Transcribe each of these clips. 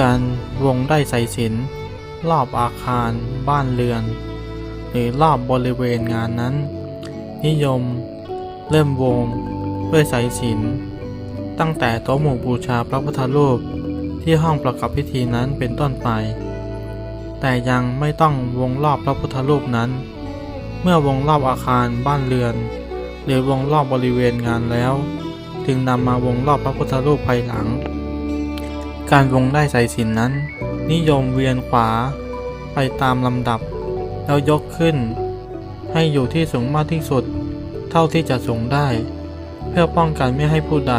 การวงได้สายสินรอบอาคาร บ้านเรือน หรือรอบบริเวณงานนั้น นิยม เริ่มวงด้วยสายสินตั้งแต่โต๊ะหมู่บูชาพระพุทธรูปที่ห้องประกอบพิธีนั้นเป็นต้นไป แต่ยังไม่ต้องวงรอบพระพุทธรูปนั้น เมื่อวงรอบอาคารบ้านเรือน หรือวงรอบบริเวณงานแล้ว จึงนำมาวงรอบพระพุทธรูปภายหลัง การวงได้สายสินนั้น นิยมเวียนขวาไปตามลำดับ แล้วยกขึ้น ให้อยู่ที่สูงมากที่สุด เท่าที่จะสูงได้ เพื่อป้องกันไม่ให้ผู้ใด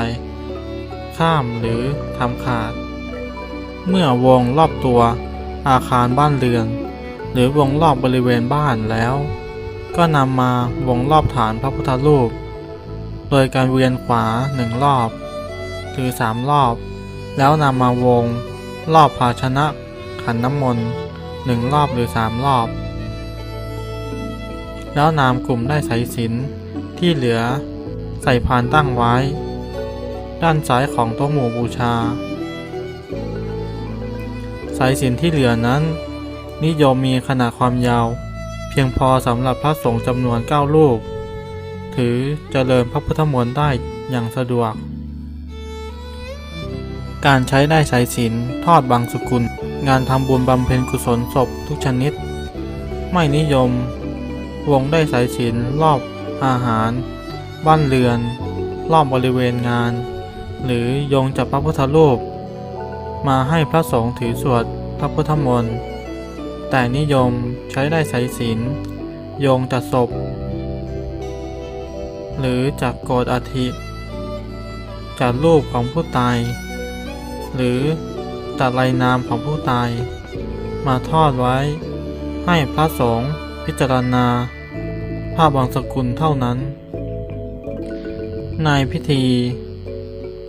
ข้ามหรือทำขาด เมื่อวงรอบตัวอาคารบ้านเรือน หรือวงรอบบริเวณบ้านแล้ว ก็นำมาวงรอบฐานพระพุทธรูป โดยการเวียนขวาหนึ่งรอบ หรือสามรอบ แล้วนำมาวง รอบภาชนะ ขันน้ำมนต์หนึ่งรอบหรือสามรอบ แล้วนำกลุ่มได้สายสินที่เหลือ ใส่พานตั้งไว้ ด้านซ้ายของโต๊ะหมู่บูชา สายสินที่เหลือนั้น นิยมมีขนาดความยาว เพียงพอสำหรับพระสงฆ์จำนวน 9 รูป ถือเจริญพระพุทธมนต์ได้อย่างสะดวก การใช้ได้สายสิญจนทอดบางสกุล งานทำบุญบำเพ็ญกุศลศพทุกชนิด ไม่นิยม วงได้สายสิญจนรอบอาหาร บ้านเรือน รอบบริเวณงาน หรือโยงจับพระพุทธรูป มาให้พระสงฆ์ถือสวดพระพุทธมนต์แต่นิยมใช้ได้สายสิญจนโยงจัดศพ หรือจักโกรธอาทิจัดรูปของผู้ตาย หรือจัดลายนามของผู้ตาย มาทอดไว้ ให้พระสงฆ์พิจารณา ภาพบางสกุลเท่านั้น ในพิธี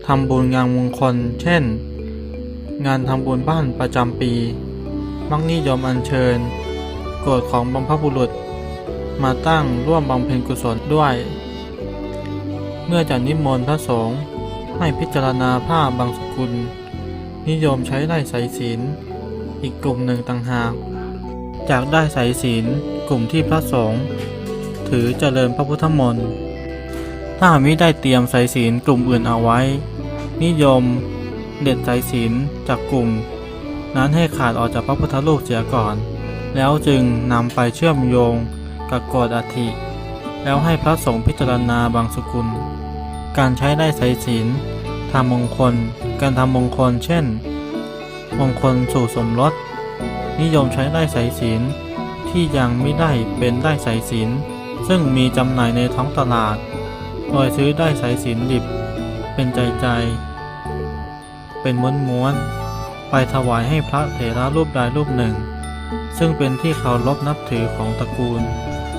ทำบุญงานมงคล เช่น งานทำบุญบ้านประจำปี มักนิยมอัญเชิญ โกรธของบรรพบุรุษ มาตั้งร่วมบำเพ็ญกุศลด้วย เมื่อจะนิมนต์พระสงฆ์ให้พิจารณาผ้าบางสกุล นิยมใช้ได้สายศีลอีกกลุ่มหนึ่งต่างหาก จากได้สายศีลกลุ่มที่พระสงฆ์ถือเจริญพระพุทธมนต์ถ้ามิได้เตรียมสายศีลกลุ่มอื่นเอาไว้ นิยมเด็ดสายศีลจากกลุ่ม นั้นให้ขาดออกจากพระพุทธรูปเสียก่อน แล้วจึงนำไปเชื่อมโยงกับกรธอัฐิแล้วให้พระสงฆ์พิจารณาบางสกุล การใช้ได้สายศีล ทำมงคล การทำมงคล เช่น มงคลสู่สมรส นิยมใช้ได้สายศีลที่ยังไม่ได้เป็นได้สายศีลซึ่งมีจำหน่ายในท้องตลาด โดยซื้อได้สายศีลดิบ เป็นใจใจ เป็นม้วนม้วนๆไปถวายให้พระเถระรูปใดรูปหนึ่ง ซึ่งเป็นที่เคารพนับถือของตระกูล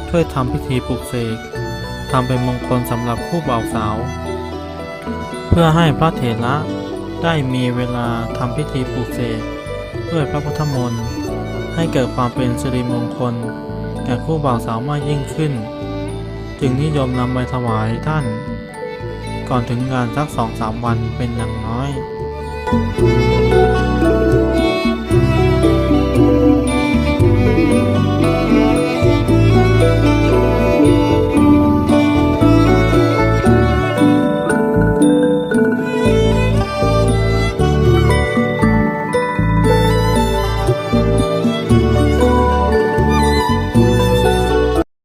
ช่วยทำพิธีปลุกเสกทำเป็นมงคลสำหรับคู่บ่าวสาว เพื่อให้พระเถระได้มีเวลาทำพิธีปลุกเสกด้วยพระพุทธมนต์ให้เกิดความเป็นสิริมงคล แก่คู่บ่าวสาวมากยิ่งขึ้น จึงนิยมนำไปถวายท่าน ก่อนถึงงานสักสองสามวันเป็นอย่างน้อย Thank